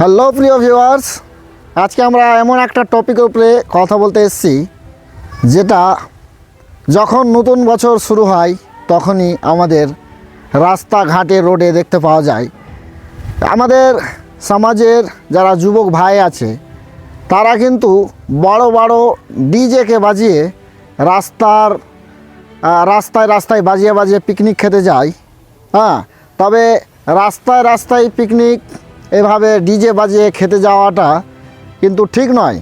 Hello প্রিয় viewers আজকে আমরা এমন একটা টপিকের উপরে কথা বলতে এসেছি, যেটা যখন নতুন বছর শুরু হয়, তখনই আমাদের রাস্তাঘাটে, রোডে দেখতে পাওয়া যায়। আমাদের সমাজের যারা যুবক ভাই আছে, তারা কিন্তু বড় বড় ডিজেকে বাজিয়ে রাস্তার রাস্তায় রাস্তায় বাজিয়ে বাজিয়ে পিকনিক খেতে যায়। হ্যাঁ তবে রাস্তায় রাস্তায় পিকনিক এভাবে ডিজে বাজিয়ে খেতে যাওয়াটা কিন্তু ঠিক নয়।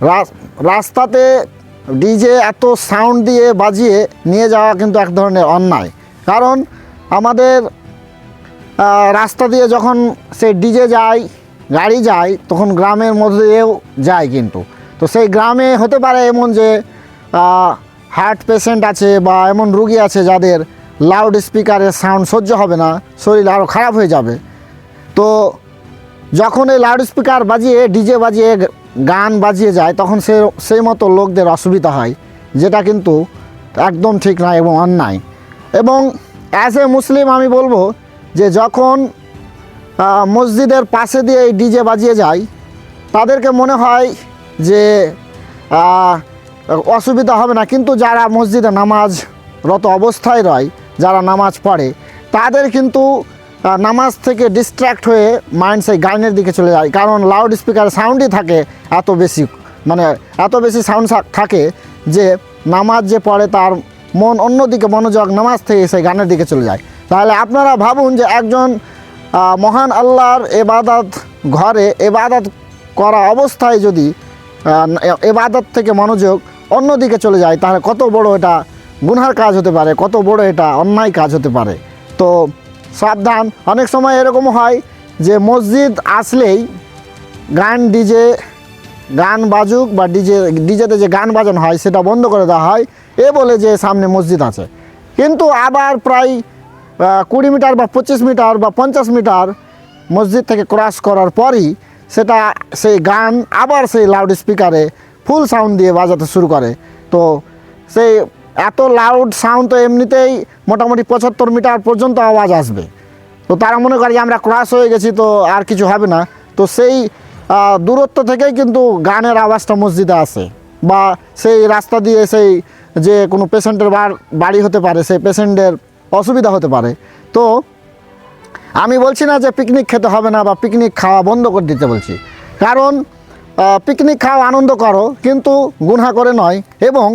রাস- রাস্তাতে ডিজে এত সাউন্ড দিয়ে বাজিয়ে নিয়ে যাওয়া কিন্তু এক ধরনের অন্যায়। কারণ আমাদের রাস্তা দিয়ে যখন সে ডিজে যায়, গাড়ি যায়, তখন গ্রামের মধ্যে দিয়েও যায় কিন্তু। তো সেই গ্রামে হতে পারে এমন যে হার্ট পেশেন্ট আছে বা এমন রুগী আছে যাদের লাউড স্পিকারের সাউন্ড সহ্য হবে না, শরীর আরও খারাপ হয়ে যাবে। তো যখন এই লাউড স্পিকার বাজিয়ে ডিজে বাজিয়ে, গান বাজিয়ে যায়, তখন সে, সেই মতো লোকদের অসুবিধা হয়, যেটা কিন্তু একদম ঠিক নয় এবং অন্যায়। এবং অ্যাজ এ মুসলিম আমি বলব যে যখন মসজিদের পাশে দিয়ে এই ডিজে বাজিয়ে যায়, তাদেরকে মনে হয় যে অসুবিধা হবে না। কিন্তু যারা মসজিদে নামাজ রত অবস্থায় রয়, যারা নামাজ পড়ে, তাদের কিন্তু নামাজ থেকে ডিস্ট্র্যাক্ট হয়ে মাইন্ড সেই গানের দিকে চলে যায়। কারণ লাউড স্পিকার সাউন্ডই থাকে এত বেশি মানে এত বেশি সাউন্ড থাকে যে নামাজ যে পড়ে তার মন অন্যদিকে মনোযোগ নামাজ থেকে সেই গানের দিকে চলে যায়। তাহলে আপনারা ভাবুন যে একজন মহান আল্লাহর এবাদত ঘরে এবাদত করা অবস্থায় যদি এবাদত থেকে মনোযোগ অন্যদিকে চলে যায়, তাহলে কত বড় এটা গুনহার কাজ হতে পারে, কত বড় এটা অন্যায় কাজ হতে পারে। তো সাবধান। অনেক সময় এরকম হয় যে মসজিদ আসলেই গান ডিজে, গান বাজুক বা ডিজে, ডিজেতে যে গান বাজানো হয় সেটা বন্ধ করে দেওয়া হয়। এ বলে যে সামনে মসজিদ আছে। কিন্তু আবার প্রায় কুড়ি মিটার বা পঁচিশ মিটার বা পঞ্চাশ মিটার মসজিদ থেকে ক্রস করার পরই সেটা, সেই গান আবার সেই লাউড স্পিকারে ফুল সাউন্ড দিয়ে বাজাতে শুরু করে। তো সেই এত লাউড সাউন্ড তো এমনিতেই মোটামুটি পঁচাত্তর মিটার পর্যন্ত আওয়াজ আসবে। তো তারা মনে করে যে আমরা ক্রস হয়ে গেছি, তো আর কিছু হবে না। তো সেই দূরত্ব থেকেই কিন্তু গানের আওয়াজটা মসজিদে আসে বা সেই রাস্তা দিয়ে সেই যে কোনো পেশেন্টের বাড়ি হতে পারে, সেই পেশেন্টের অসুবিধা হতে পারে। তো আমি বলছি না যে পিকনিক খেতে হবে না বা পিকনিক খাওয়া বন্ধ করে দিতে বলছি। কারণ পিকনিক খাওয়া আনন্দ করো, কিন্তু গুনহা করে নয়। এবং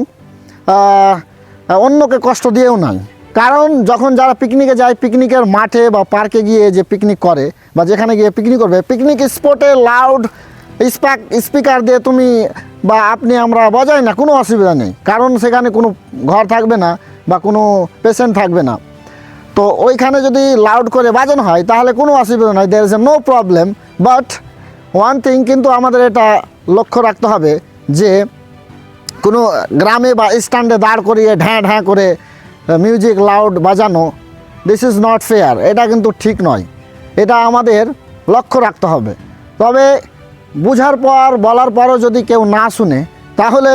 অন্যকে কষ্ট দিয়েও নাই। কারণ যখন যারা পিকনিকে যায় পিকনিকের মাঠে বা পার্কে গিয়ে যে পিকনিক করে বা যেখানে গিয়ে পিকনিক করবে পিকনিক স্পটে লাউড স্পাক স্পিকার দিয়ে তুমি বা আপনি আমরা বাজাই না, কোনো অসুবিধা নেই। কারণ সেখানে কোনো ঘর থাকবে না বা কোনো পেশেন্ট থাকবে না। তো ওইখানে যদি লাউড করে বাজানো হয়, তাহলে কোনো অসুবিধা নয় there is a no problem but one thing কিন্তু আমাদের এটা লক্ষ্য রাখতে হবে যে কোনো গ্রামে বা স্ট্যান্ডে দাঁড় করিয়ে ঢ্যাঁ ঢ্যাঁ করে মিউজিক লাউড বাজানো দিস ইজ নট ফেয়ার এটা কিন্তু ঠিক নয়। এটা আমাদের লক্ষ্য রাখতে হবে। তবে বুঝার পর, বলার পরও যদি কেউ না শুনে, তাহলে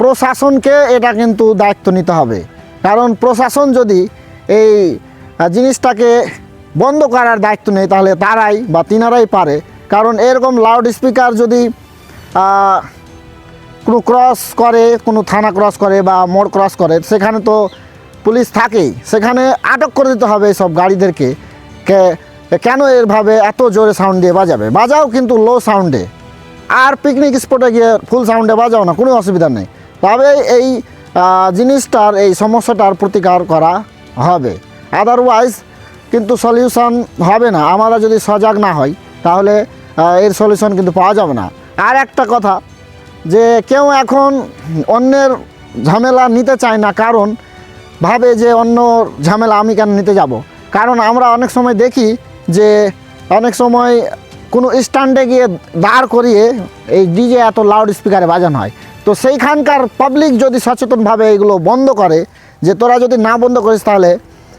প্রশাসনকে এটা কিন্তু দায়িত্ব নিতে হবে। কারণ প্রশাসন যদি এই জিনিসটাকে বন্ধ করার দায়িত্ব নেই তাহলে তারাই বা তিনারাই পারে। কারণ এরকম লাউড স্পিকার যদি কোনো ক্রস করে, কোনো থানা ক্রস করে বা মোড় ক্রস করে, সেখানে তো পুলিশ থাকেই। সেখানে আটক করে দিতে হবে সব গাড়িদেরকে। কেন এরভাবে এত জোরে সাউন্ড দিয়ে বাজাবে? বাজাও কিন্তু লো সাউন্ডে আর পিকনিক স্পটে গিয়ে ফুল সাউন্ডে বাজাও না, কোনো অসুবিধা নেই। তবে এই জিনিসটার, এই সমস্যাটার প্রতিকার করা হবে। আদারওয়াইজ কিন্তু সলিউশন হবে না। আমরা যদি সজাগ না হই, তাহলে এর সলিউশন কিন্তু পাওয়া যাবে না। আর একটা কথা যে কেউ এখন অন্যের ঝামেলা নিতে চায় না, কারণ ভাবে যে অন্য ঝামেলা আমি কেন নিতে যাব? কারণ আমরা অনেক সময় দেখি যে অনেক সময় কোনো স্ট্যান্ডে গিয়ে দাঁড় করিয়ে এই ডিজে এত লাউড স্পিকারে বাজানো হয়। তো সেইখানকার পাবলিক যদি সচেতনভাবে এগুলো বন্ধ করে, যে তোরা যদি না বন্ধ করিস তাহলে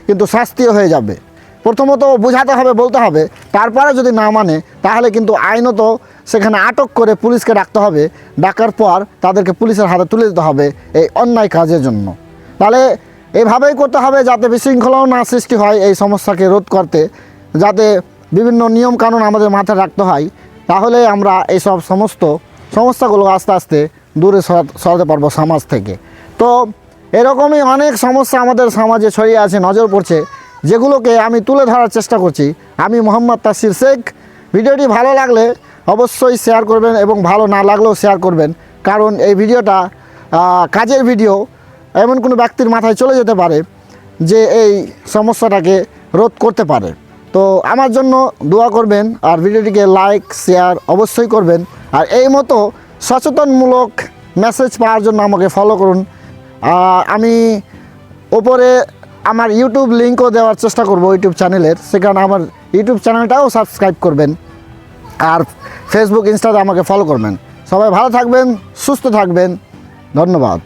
কিন্তু শাস্তিও হয়ে যাবে। প্রথমত বোঝাতে হবে, বলতে হবে। তারপরে যদি না মানে তাহলে কিন্তু আইনত সেখানে আটক করে পুলিশকে ডাকতে হবে। ডাকার পর তাদেরকে পুলিশের হাতে তুলে দিতে হবে এই অন্যায় কাজের জন্য। তাহলে এভাবেই করতে হবে যাতে বিশৃঙ্খলাও না সৃষ্টি হয় এই সমস্যাকে রোধ করতে। যাতে বিভিন্ন নিয়ম কানুন আমাদের মাথায় রাখতে হয়। তাহলে আমরা এইসব সমস্ত সমস্যাগুলো আস্তে আস্তে দূরে সরা- সরাতে পারব সমাজ থেকে। তো এরকমই অনেক সমস্যা আমাদের সমাজে ছড়িয়ে আছে, নজর পড়ছে। যেগুলোকে আমি তুলে ধরার চেষ্টা করছি। আমি মোহাম্মদ তাসির শেখ। ভিডিওটি ভালো লাগলে অবশ্যই শেয়ার করবেন এবং ভালো না লাগলেও শেয়ার করবেন। কারণ এই ভিডিওটা কাজের ভিডিও, এমন কোনো ব্যক্তির মাথায় চলে যেতে পারে যে এই সমস্যাটাকে রোধ করতে পারে। তো আমার জন্য দোয়া করবেন আর ভিডিওটিকে লাইক, শেয়ার অবশ্যই করবেন। আর এই মতো সচেতনমূলক মেসেজ পাওয়ার জন্য আমাকে ফলো করুন। আমি ওপরে আমার ইউটিউব লিঙ্কও দেওয়ার চেষ্টা করব ইউটিউব চ্যানেলের সেখানে আমার ইউটিউব চ্যানেলটাও সাবস্ক্রাইব করবেন। আর ফেসবুক ইনস্টাতে আমাকে ফলো করবেন। সবাই ভালো থাকবেন, সুস্থ থাকবেন। ধন্যবাদ।